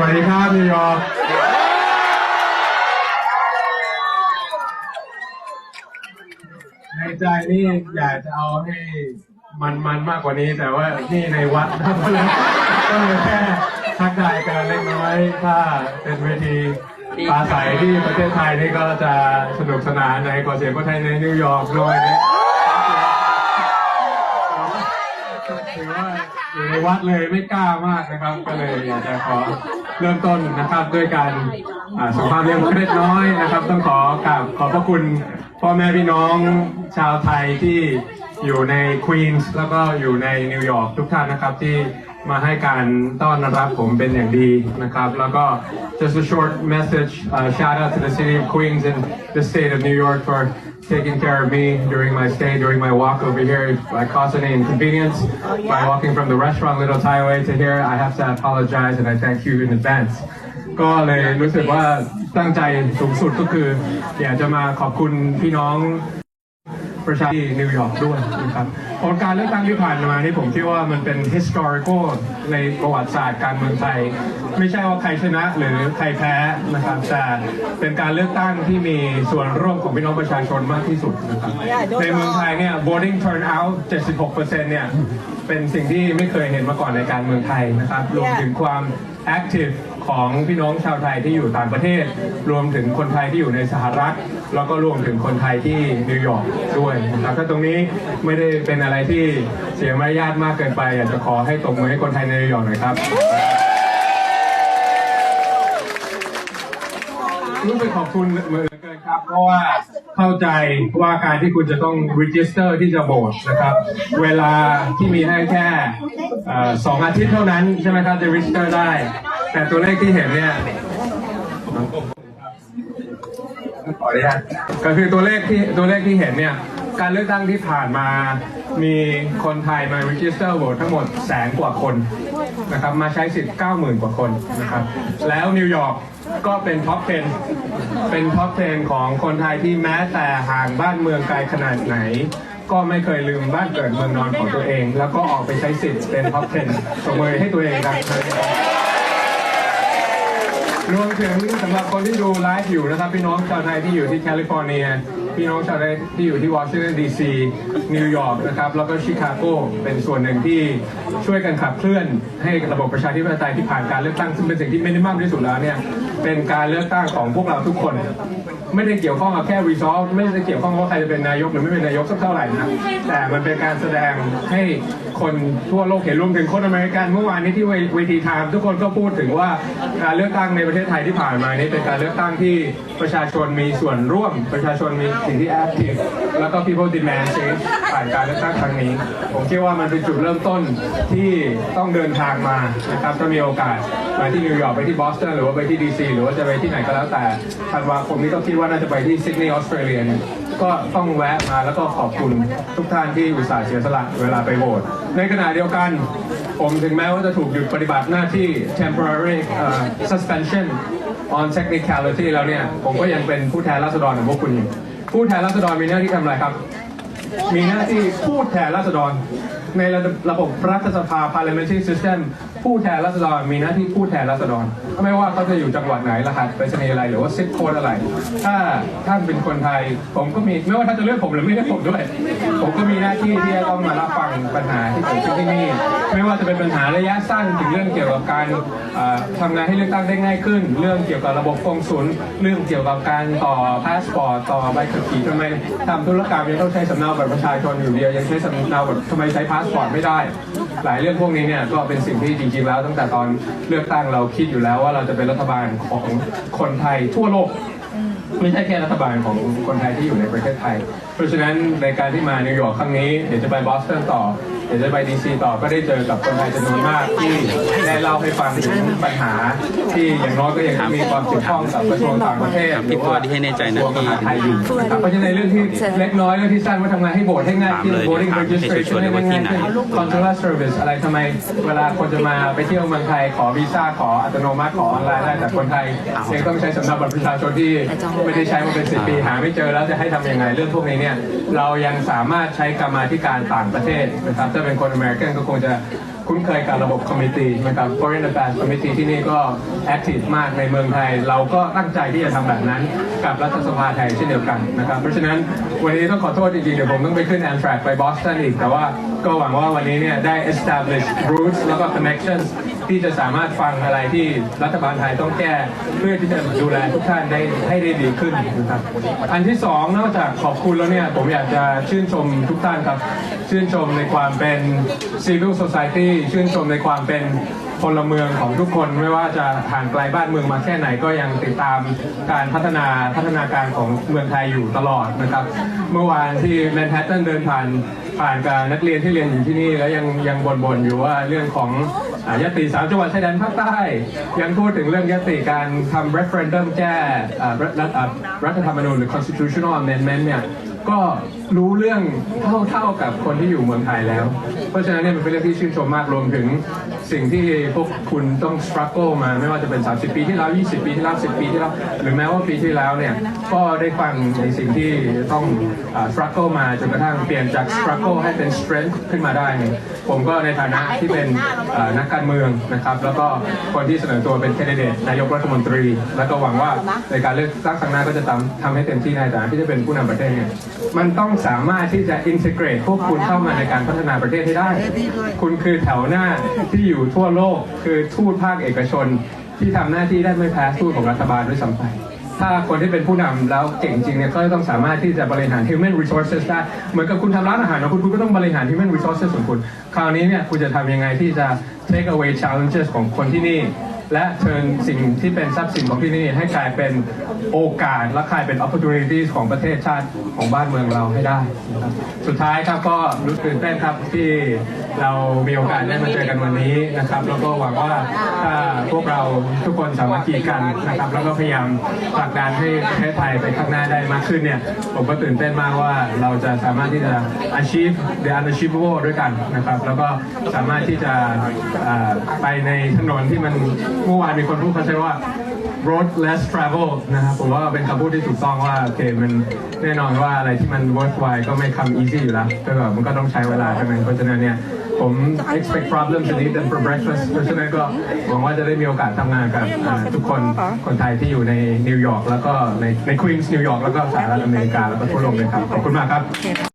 วัสดีครับนิวยอร์กในใจนี่อยากจะเอาให้มันมันมากกว่านี้แต่ว่านี่ในวัดนะก็เลยก็เลยแค่ทักทายกันเล็กน้อยถ้าเป็นเวทีปราศัยที่ประเทศไทยนี่ก็จะสนุกสนานในกอเสียงคนไทยในนิวยอร์กด้วยนะถือว่า อยู่ในวัดเลยไม่กล้ามากนะครับ ก็เลยอยากจะขอเริ่มต้นนะครับด้วยการอ่าสุภาพเรียบเล็กน้อยนะครับ ต้องขอกราบขอบพระคุณพ่อแม่พี่น้องชาวไทยที่อยู่ในควีนส์แล้วก็อยู่ในนิวยอร์กทุกท่านนะครับที่มาให้การต้อนรับผมเป็นอย่างดีนะครับ แล้วก็ just a short message uh, shout out to the city of Queens and the state of New York for taking care of me during my stay, during my walk over here. If I caused any inconvenience by walking from the restaurant Little Taiway to here, I have to apologize and I thank you in advance. ก็เลยรู้สึกว่าตั้งใจสูงสุดก็คือ อยากจะมาขอบคุณพี่น้อง ประชาชนนิวยอร์กด้วยนะครับผลการเลือกตั้งที่ผ่านมานี่ผมคิดว่ามันเป็น historical ในประวัติศาสตร์การเมืองไทย ไม่ใช่ว่าใครชนะหรือใครแพ้นะครับแต่เป็นการเลือกตั้งที่มีส่วนร่วมของพี่น้องประชาชนมากที่สุดนะครับในเมืองไทยเนี่ย voting turnout 76%เนี่ยเป็นสิ่งที่ไม่เคยเห็นมาก่อนในการเมืองไทยนะครับรวมถึงความ active ของพี่น้องชาวไทยที่อยู่ต่างประเทศ รวมถึงคนไทยที่อยู่ในสหรัฐ แล้วก็รวมถึงคนไทยที่นิวยอร์กด้วยนะครับถ้าตรงนี้ไม่ได้เป็นอะไรที่เสียมารยาทมากเกินไปอยากจะขอให้ตบมือให้คนไทยในนิวยอร์กหน่อยครับรู้สึกขอบคุณเหมือนเกินครับ เพราะว่าเข้าใจว่าการที่คุณจะต้อง register ที่จะโหวตนะครับ เวลาที่มีให้แค่สองอาทิตย์เท่านั้นใช่ไหมครับจะ register ได้ แต่ตัวเลขที่เห็นเนี่ยขออนุญาตก็คือตัวเลขที่ตัวเลขที่เห็นเนี่ย การเลือกตั้งที่ผ่านมามีคนไทยมา register vote ทั้งหมดแสนกว่าคนนะครับ มาใช้สิทธิ์ 90,000 กว่าคนนะครับ แล้วนิวยอร์กก็เป็นท็อป 10 เป็นท็อป 10 ของคนไทยที่แม้แต่ห่างบ้านเมืองไกลขนาดไหน ก็ไม่เคยลืมบ้านเกิดเมืองนอนของตัวเอง แล้วก็ออกไปใช้สิทธิ์เป็นท็อป 10ส่งมือให้ตัวเองครับ รวมถึงสำหรับคนที่ดูไลฟ์อยู่นะครับ พี่น้องชาวไทยที่อยู่ที่แคลิฟอร์เนีย พี่น้องชาวไทยที่อยู่ที่วอชิงตันดีซีนิวยอร์กนะครับแล้วก็ชิคาโกเป็นส่วนหนึ่งที่ช่วยกันขับเคลื่อนให้ระบบประชาธิปไตยที่ผ่านการเลือกตั้งซึ่งเป็นสิ่งที่มินิมัมที่สุดแล้วเนี่ยเป็นการเลือกตั้งของพวกเราทุกคน ไม่ได้เกี่ยวข้องกับแค่ resolve ไม่ได้เกี่ยวข้องว่าใครจะเป็นนายกหรือไม่เป็นนายกสักเท่าไหร่นะแต่มันเป็นการแสดงให้คนทั่วโลกเห็นรวมถึงคนอเมริกันเมื่อวานนี้ที่เวทีไทม์ทุกคนก็พูดถึงว่าการเลือกตั้งในประเทศไทยที่ผ่านมานี้เป็นการเลือกตั้งที่ประชาชนมีส่วนร่วมประชาชนมีสิ่งที่ active แล้วก็ people demand change ผ่านการเลือกตั้งครั้งนี้ ผมคิดว่ามันเป็นจุดเริ่มต้นที่ต้องเดินทางมานะครับถ้ามีโอกาสมาที่นิวยอร์กไปที่บอสตันหรือว่าไปที่ดีซีหรือว่าจะไปที่ไหนก็แล้วแต่ธันวาคมนี้ก็คิดว่าน่าจะไปที่ซิดนีย์ออสเตรเลียเนี่ยก็ต้องแวะมาแล้วก็ขอบคุณทุกท่านที่อุตส่าห์เสียสละเวลาไปโหวตในขณะเดียวกัน ผมถึงแม้ว่าจะถูกหยุดปฏิบัติหน้าที่ temporary uh, suspension on technicality แล้วเนี่ย ผมก็ยังเป็นผู้แทนราษฎรของพวกคุณอยู่ผู้แทนราษฎรมีหน้าที่ทำอะไรครับ มีหน้าที่พูดแทนราษฎรในระบบระบบรัฐสภา parliamentary system ผู้แทนราษฎรมีหน้าที่พูดแทนราษฎร ไม่ว่าเขาจะอยู่จังหวัดไหนรหัสไปรษณีย์อะไรหรือว่าซิปโค้ดอะไร ถ้าท่านเป็นคนไทย ผมก็มีไม่ว่าท่านจะเลือกผมหรือไม่เลือกผมด้วย ผมก็มีหน้าที่ที่จะต้องมารับฟังปัญหาที่เกิดขึ้นที่นี่ ไม่ว่าจะเป็นปัญหาระยะสั้นถึงเรื่องเกี่ยวกับการเอ่อทำงานให้เลือกตั้งได้ง่ายขึ้น เรื่องเกี่ยวกับระบบกงสุลเรื่องเกี่ยวกับการต่อพาสปอร์ตต่อใบขับขี่ทำไมทำธุรกรรมยังต้องใช้สำเนาบัตรประชาชนอยู่เดียวยังใช้สำเนาบัตรทำไมใช้พาสปอร์ตไม่ได้หลายเรื่องพวกนี้เนี่ยก็เป็นสิ่งที่จริงๆแล้ว ตั้งแต่ตอนเลือกตั้งเราคิดอยู่แล้วว่าเราจะเป็นรัฐบาลของคนไทยทั่วโลก ไม่ใช่แค่รัฐบาลของคนไทยที่อยู่ในประเทศไทย ราะฉะนั้นในการที่มานิวยอร์กครั้งนี้เดี๋ยวจะไปบอสตันต่อ เดี๋ยวจะไปดีซีต่อก็ได้เจอกับคนไทยจำนวนมากที่ได้เล่าให้ฟังถึงปัญหา ที่อย่างน้อยก็ยังมีความเกี่ยวข้องกับกระทรวงต่างประเทศถามพี่ตัวที่ให้แน่ใจนะกระทรวงมหาดไทยอยู่นะครับเพราะฉะนั้นในเรื่องที่เล็กน้อยเรื่องที่สั้นว่าทำงานให้โหวตให้ง่ายขึ้นถามเลย voting ถามให้ registration ชัวร์ๆเลยว่าที่ไหน consular service อะไรทำไมเวลาคนจะมาไปเที่ยวเมืองไทยขอวีซ่าขออัตโนมัติขอออนไลน์ได้แต่คนไทยยังต้องใช้สำเนาบัตรประชาชนที่ไม่ได้ใช้มาเป็นสิบปีหาไม่เจอแล้วจะให้ทำยังไงเรื่องพวกนี้เนี่ยเนี่ยเรายังสามารถใช้กรรมาธิการต่างประเทศนะครับถ้าเป็นคนอเมริกันก็คงจะคุ้นเคยกับระบบคอมมิตี้นะครับ Foreign Affairs Committee ที่นี่ก็แอคทีฟมากในเมืองไทย เราก็ตั้งใจที่จะทำแบบนั้นกับรัฐสภาไทยเช่นเดียวกันนะครับ เพราะฉะนั้นวันนี้ต้องขอโทษจริงๆ เดี๋ยวผมต้องไปขึ้นแอนทรักไปบอสตันอีก แต่ว่าก็หวังว่าวันนี้เนี่ยได้ establish roots แล้วก็ connections ที่จะสามารถฟังอะไรที่รัฐบาลไทยต้องแก้เพื่อที่จะดูแลทุกท่านได้ให้ได้ดีขึ้นนะครับอันที่สองนอกจากขอบคุณแล้วเนี่ยผมอยากจะชื่นชมทุกท่านครับ ชื่นชมในความเป็น civil society ชื่นชมในความเป็นพลเมืองของทุกคนไม่ว่าจะห่างไกลบ้านเมืองมาแค่ไหนก็ยังติดตามการพัฒนาพัฒนาการของเมืองไทยอยู่ตลอดนะครับ เมื่อวานที่แมนฮัตตันเดินผ่าน ผ่านกับนักเรียนที่เรียนอยู่ที่นี่แล้วยังยังบ่นๆอยู่ว่าเรื่องของอยติสามจังหวัดชายแดนภาคใต้ ยังพูดถึงเรื่องยติการทำ referendum แก้รัฐธรรมนูญหรือ constitutional amendment เนี่ย ก็รู้เรื่องเท่าๆกับคนที่อยู่เมืองไทยแล้ว เพราะฉะนั้นเนี่ยมันเป็นเรื่องที่ชื่นชมมากรวมถึงสิ่งที่พวกคุณต้อง struggle มาไม่ว่าจะเป็น 30 ปีที่แล้ว 20 ปีที่แล้ว 10 ปีที่แล้วหรือแม้ว่าปีที่แล้วเนี่ยก็ได้ฟังในสิ่งที่ต้องอ่า struggle มาจนกระทั่งเปลี่ยนจาก struggle ให้เป็น strength ขึ้นมาได้ ผมก็ในฐานะที่เป็นนักการเมืองนะครับแล้วก็คนที่เสนอตัวเป็นแคนดิเดตนายกรัฐมนตรี แล้วก็หวังว่าในการเลือกตั้งครั้งหน้าก็จะทำทำให้เต็มที่ในฐานะที่จะเป็นผู้นำประเทศเนี่ยมันต้องสามารถที่จะ integrate พวกคุณเข้ามาในการพัฒนาประเทศให้ได้ คุณคือแถวหน้าที่อยู่ทั่วโลกคือทูตภาคเอกชน ที่ทำหน้าที่ได้ไม่แพ้ทูตของรัฐบาลด้วยซ้ำไปถ้าคนที่เป็นผู้นำแล้วเก่งจริงเนี่ยก็ต้องสามารถที่จะบริหาร human resources ได้ เหมือนกับคุณทำร้านอาหารนะคุณคุณก็ต้องบริหาร human resources ของคุณ คราวนี้เนี่ยคุณจะทำยังไงที่จะ take away challenges ของคนที่นี่ และเชิญสิ่งที่เป็นทรัพย์สินของที่นี่ให้กลายเป็นโอกาสและกลายเป็น opportunities ของประเทศชาติของบ้านเมืองเราให้ได้นะครับสุดท้ายครับก็รู้สึกตื่นเต้นครับที่ เรามีโอกาสได้มาเจอกันวันนี้นะครับแล้วก็หวังว่าถ้าพวกเราทุกคนสามัคคีกันนะครับแล้วก็พยายามผลักดันให้ประเทศไทยไปข้างหน้าได้มากขึ้นเนี่ยผมก็ตื่นเต้นมากว่าเราจะสามารถที่จะ achieve the unachievable ด้วยกันนะครับ แล้วก็สามารถที่จะไปในถนนที่มันเมื่อวานมีคนพูดเขาใช้ว่า road less travel นะครับผมว่าเป็นคำพูดที่ถูกต้องว่าโอเคมันแน่นอนว่าอะไรที่มัน worthwhile ก็ไม่คำ easy อยู่แล้วก็แบบมันก็ต้องใช้เวลาใช่ไหมเพราะฉะนั้นเนี่ย ผม expect problems to eat them for breakfast เพราะฉะนั้นก็หวังว่าจะได้มีโอกาสทำงานกับอ่าทุกคนคนไทยที่อยู่ในนิวยอร์กแล้วก็ในในควีนส์นิวยอร์กแล้วก็สหรัฐอเมริกาแล้วก็ทั่วโลกเลยครับ ขอบคุณมากครับ